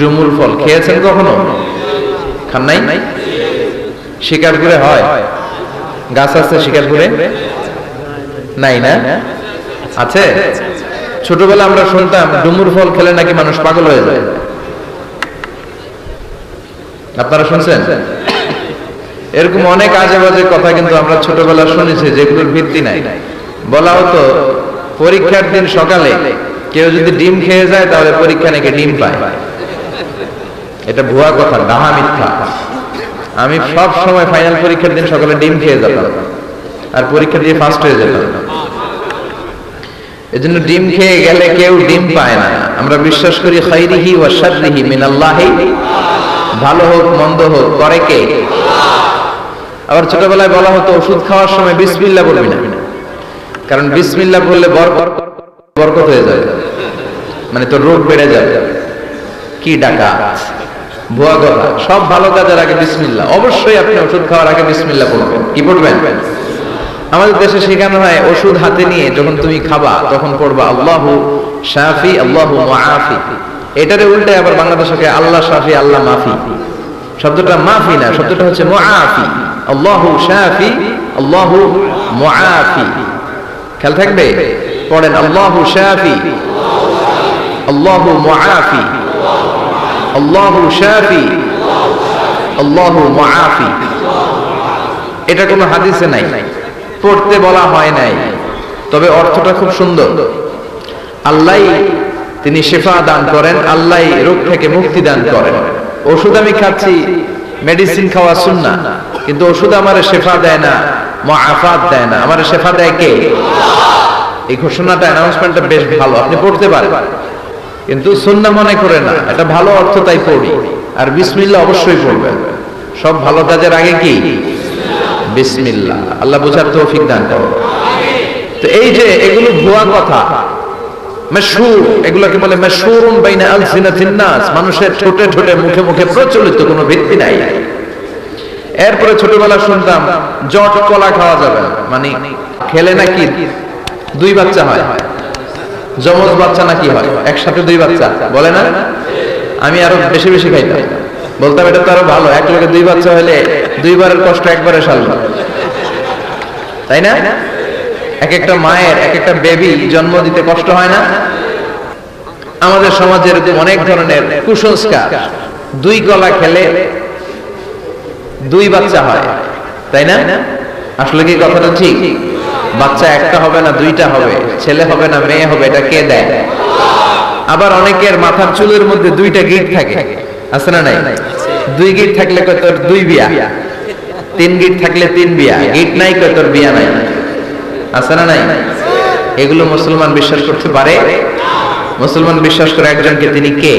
ডুমুর ফল খেয়েছেন কখনো? খান নাই? শিকারপুরে হয়। গাছ আছে শিকারপুরে নাই না? আছে? ছোটবেলা আমরা শুনতাম, ডুমুর ফল খেলে নাকি মানুষ পাগল হয়ে যায়। আপনারা শুনছেন? এরকম অনেক আজে বাজে কথা কিন্তু আমরা ছোটবেলা শুনেছি, যেগুলোর ভিত্তি নাই। বলা হতো, পরীক্ষার দিন সকালে কেউ যদি ডিম খেয়ে যায়, তাহলে পরীক্ষা নাকি ডিম পায়। এটা ভুয়া কথা, ডাহা মিথ্যা। আমি সব সময় ফাইনাল পরীক্ষার দিন সকালে ডিম খেয়ে যেতাম আর পরীক্ষা দিয়ে ফার্স্ট হয়ে যেতাম। ডিম খেয়ে গেলে কেউ ডিম পায় না। আমরা বিশ্বাস করি ওয়া শাররিহি মিনাল্লাহি। ভালো হোক, মন্দ হোক, করে কে? আবার ছোটবেলায় বলা হতো, ওষুধ খাওয়ার সময় বিসমিল্লাহ বলবি না। কারণ বিসমিল্লাহ বললে বরকত হয়ে যাবে। মানে তোর রোগ বেড়ে যাবে। কি ডাকা ভুয়া কথা। সব ভালো কাজের আগে বিসমিল্লাহ। অবশ্যই আপনি ওষুধ খাওয়ার আগে বিসমিল্লাহ পড়বেন। কি পড়বেন? আমাদের দেশে শেখানো হয়, ওষুধ হাতে নিয়ে যখন তুমি খাবা, তখন পড়বা আল্লাহু শাফি, আল্লাহু মুআফি। এটারে উল্টে আবার বাংলাদেশকে আল্লাহ শাফি, আল্লাহ মাফি। শব্দটা মাফি না, শব্দটা হচ্ছে মুআফি। আল্লাহু শাফি, আল্লাহু মুআফি। খেয়াল থাকবে? পড়েন, আল্লাহু শাফি, আল্লাহু মুআফি। আল্লাহু শাফি, আল্লাহু মুআফি। এটা কোনো হাদিসে নাই। পড়তে বলা হয় নাই। তবে অর্থটা খুব সুন্দর। আল্লাহ তিনি শেফা দান করেন, আল্লাহ রোগ থেকে মুক্তি দান করেন। ওষুধ আমি খাচ্ছি মেডিসিন খাওয়া শুননা কিন্তু ওষুধ আমার শেফা দেয় না, মুআফাত দেয় না। আমার শেফা দেয় কে? এই ঘোষণাটা অ্যানাউন্সমেন্টটা বেশ ভালো। আপনি পড়তে পারেন। কিন্তু সুন্না মনে করে না। এটা ভালো অর্থ তাই পড়ি। আর বিসমিল্লাহ অবশ্যই পড়বেন। সব ভালো কাজের আগে কি? বিসমিল্লাহ। আল্লাহ বোঝার তৌফিক দান করো তো এই যে এগুলো ভুয়া কথা এগুলোকে বলে মানুষের ঠোঁটে ঠোঁটে, মুখে মুখে প্রচলিত কোনো ভিত্তি নাই। এরপরে ছোটবেলা শুনতাম, জট কলা খাওয়া যাবে মানে খেলে নাকি দুই বাচ্চা হয়। যমজ বাচ্চা নাকি হয়? একসাথে দুই বাচ্চা। বলে না? আমি আরও বেশি বেশি খাইতাম। বলতাম, এটা তো আরও ভালো। এক লোকে দুই বাচ্চা হলে দুইবারের কষ্ট একবারে সারল তাই না? এক একটা মায়ের, এক একটা বেবি জন্ম দিতে কষ্ট হয় না? আমাদের সমাজে এরকম অনেক ধরনের কুসংস্কার। দুই গলা খেলে দুই বাচ্চা হয়। তাই না? আসলে কি কথাটা ঠিক? বাচ্চা একটা হবে না দুইটা হবে, ছেলে হবে না মেয়ে হবে, এটা কে দেয়? আবার অনেকের মাথার চুলের মধ্যে দুইটা গিট থাকে, আছে না নাই? দুই গিট থাকলে তোর দুই বিয়া? তিন গিট থাকলে তিন বিয়া, গিট নাই তোর বিয়া নাই? আছে না নাই? এগুলো মুসলমান বিশ্বাস করতে পারে? মুসলমান বিশ্বাস করে একজনকে তিনি কে?